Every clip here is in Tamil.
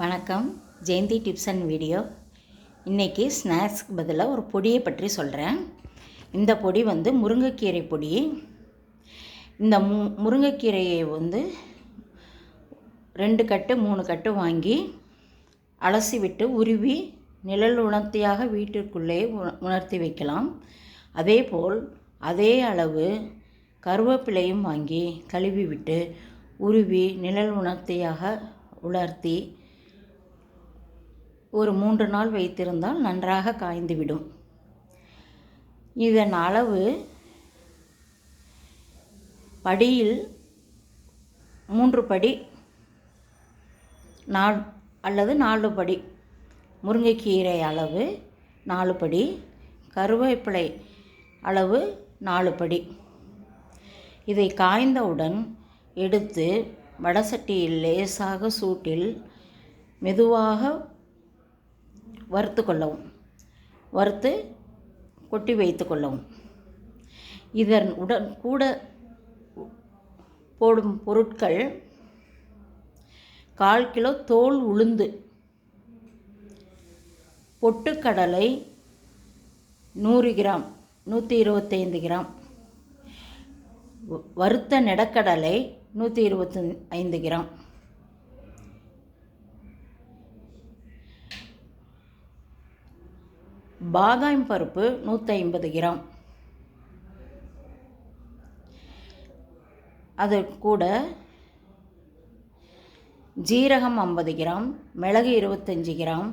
வணக்கம். Jayanthi tips and video. இன்றைக்கி ஸ்நாக்ஸ்க்கு பதிலாக ஒரு பொடியை பற்றி சொல்கிறேன் இந்த பொடி வந்து முருங்கைக்கீரை பொடி. இந்த மு முருங்கைக்கீரையை வந்து ரெண்டு கட்டு மூணு கட்டு வாங்கி அலசி விட்டு உருவி நிழல் உணர்த்தியாக வீட்டிற்குள்ளே உண- உணர்த்தி வைக்கலாம். அதே போல் அதே அளவு கருவேப்பிலையும் வாங்கி கழுவி விட்டு உருவி நிழல் உணர்த்தியாக உலர்த்தி ஒரு மூன்று நாள் வைத்திருந்தால் நன்றாக காய்ந்துவிடும். இதன் அளவு படியில் மூன்று படி நால் அல்லது நாலு படி. முருங்கைக்கீரை அளவு நாலு படி கருவேப்பிலை அளவு நாலு படி. இதை காய்ந்தவுடன் எடுத்து வடசட்டியில் லேசாக சூட்டில் மெதுவாக வறுத்து கொள்ளவும். வறுத்து கொட்டி வைத்து கொள்ளவும். இதன் உடன் கூட போடும் பொருட்கள் கால் கிலோ தோல் உளுந்து பொட்டுக்கடலை நூறு கிராம் நூற்றி இருபத்தைந்து கிராம் வறுத்த நெடக்கடலை நூற்றி இருபத்தி ஐந்து கிராம். பாதாம் பருப்பு நூற்றி ஐம்பது கிராம். அது கூட ஜீரகம் ஐம்பது கிராம் மிளகு இருபத்தஞ்சி கிராம்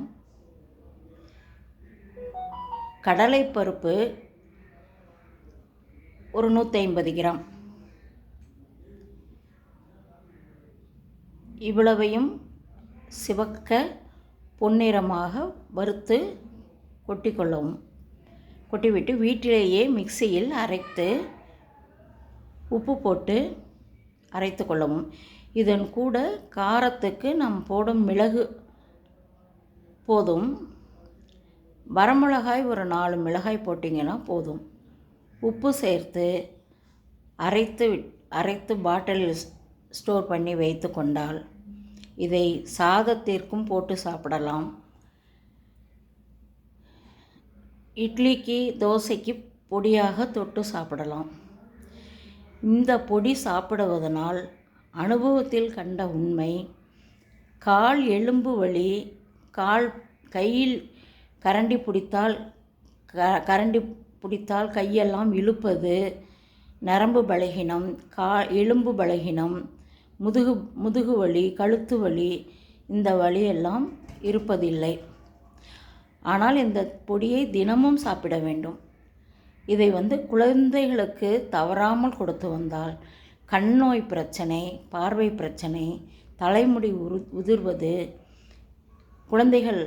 கடலைப்பருப்பு ஒரு நூற்றி ஐம்பது கிராம். இவ்வளவையும் சிவக்க பொன்னிறமாக வறுத்து கொட்டிக்கொள்ளவும் கொட்டிவிட்டு வீட்டிலேயே மிக்சியில் அரைத்து உப்பு போட்டு அரைத்து கொள்ளவும் இதன் கூட காரத்துக்கு நாம் போடும் மிளகு போதும். வரமிளகாய் ஒரு நாலு மிளகாய் போட்டிங்கன்னா போதும். உப்பு சேர்த்து அரைத்து விட்- அரைத்து பாட்டிலில் ஸ்- ஸ்டோர் பண்ணி வைத்து கொண்டால் இதை சாதத்திற்கும் போட்டு சாப்பிடலாம். இட்லிக்கு தோசைக்கு பொடியாக தொட்டு சாப்பிடலாம். இந்த பொடி சாப்பிடுவதனால் அனுபவத்தில் கண்ட உண்மை கால் எலும்பு வலி கால் கையில் கரண்டி பிடித்தால் க கரண்டி பிடித்தால் கையெல்லாம் இழுப்பது நரம்பு பலகீனம் கா எலும்பு பலகீனம் முதுகு முதுகு வலி கழுத்து வலி இந்த வலியெல்லாம் இருப்பதில்லை. ஆனால் இந்த பொடியை தினமும் சாப்பிட வேண்டும். இதை வந்து குழந்தைகளுக்கு தவறாமல் கொடுத்து வந்தால் கண் நோய் பிரச்சனை பார்வை பிரச்சனை தலைமுடி உரு உதிர்வது குழந்தைகள்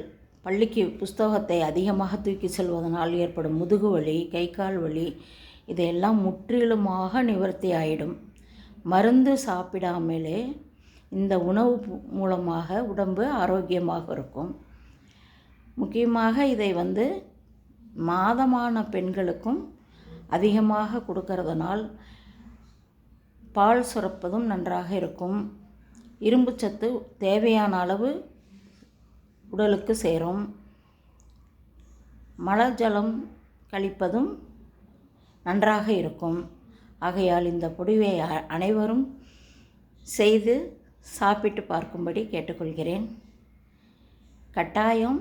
பள்ளிக்கு புஸ்தகத்தை அதிகமாக தூக்கி செல்வதனால் ஏற்படும் முதுகு வலி கை கால் வலி இதையெல்லாம் முற்றிலுமாக நிவர்த்தி ஆகிடும் மருந்து சாப்பிடாமலே இந்த உணவு மூலமாக உடம்பு ஆரோக்கியமாக இருக்கும். முக்கியமாக இதை வந்து மாதமான பெண்களுக்கும் அதிகமாக கொடுக்கறதுனால் பால் சுரப்பதும் நன்றாக இருக்கும். இரும்புச்சத்து தேவையான அளவு உடலுக்கு சேரும். மலஜலம் கழிப்பதும் நன்றாக இருக்கும். ஆகையால் இந்த பொடிவை அனைவரும் செய்து சாப்பிட்டு பார்க்கும்படி கேட்டுக்கொள்கிறேன். கட்டாயம்